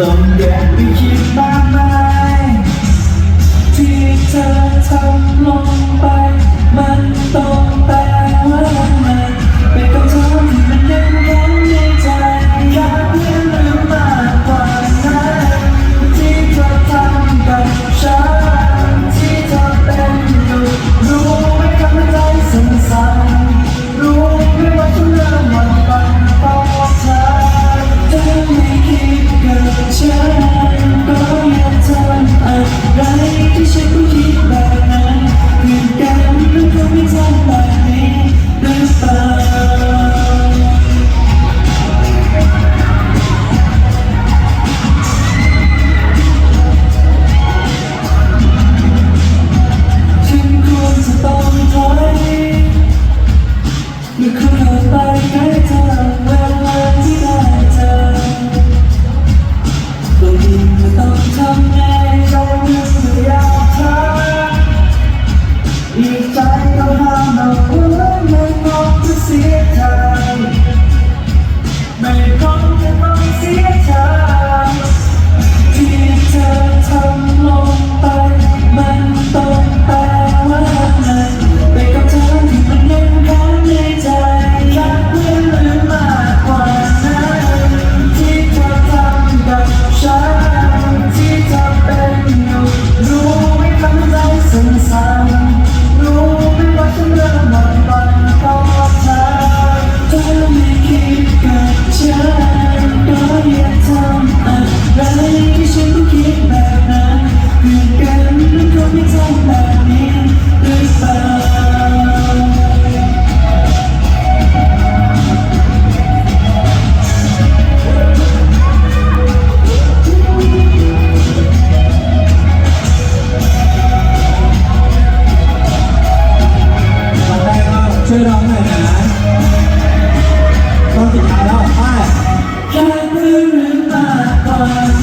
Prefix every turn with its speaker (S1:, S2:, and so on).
S1: ต้องแยกไปคิดมากมายที่เธอทำลง อยู่คู่กับไปให้เธอเวลาที่ได้เจอตัวจริงม่ต้องทำไง
S2: ช่วยร้องหน่อยนะต้องติดตามแล้วไป
S1: แค่เพื่อนตาตอน